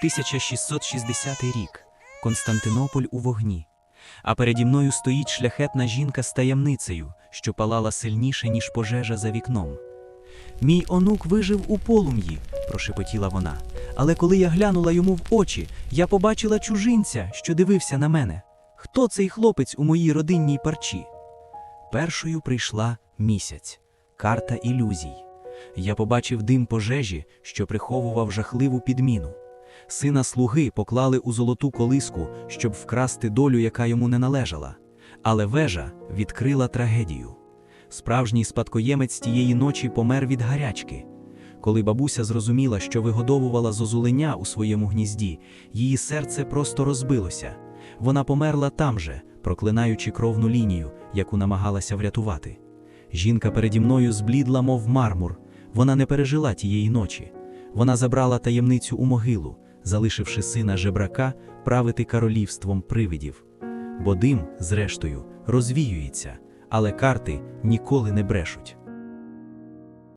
1660 рік. Константинополь у вогні. А переді мною стоїть шляхетна жінка з таємницею, що палала сильніше, ніж пожежа за вікном. Мій онук вижив у полум'ї, прошепотіла вона. Але коли я глянула йому в очі, я побачила чужинця, що дивився на мене. Хто цей хлопець у моїй родинній парчі? Першою прийшла місяць, карта ілюзій. Я побачив дим пожежі, що приховував жахливу підміну. Сина слуги поклали у золоту колиску, щоб вкрасти долю, яка йому не належала. Але вежа відкрила трагедію. Справжній спадкоємець тієї ночі помер від гарячки. Коли бабуся зрозуміла, що вигодовувала зозуленя у своєму гнізді, її серце просто розбилося. Вона померла там же, проклинаючи кровну лінію, яку намагалася врятувати. Жінка переді мною зблідла, мов мармур. Вона не пережила тієї ночі. Вона забрала таємницю у могилу, залишивши сина жебрака правити королівством привидів. Бо дим, зрештою, розвіюється, але карти ніколи не брешуть.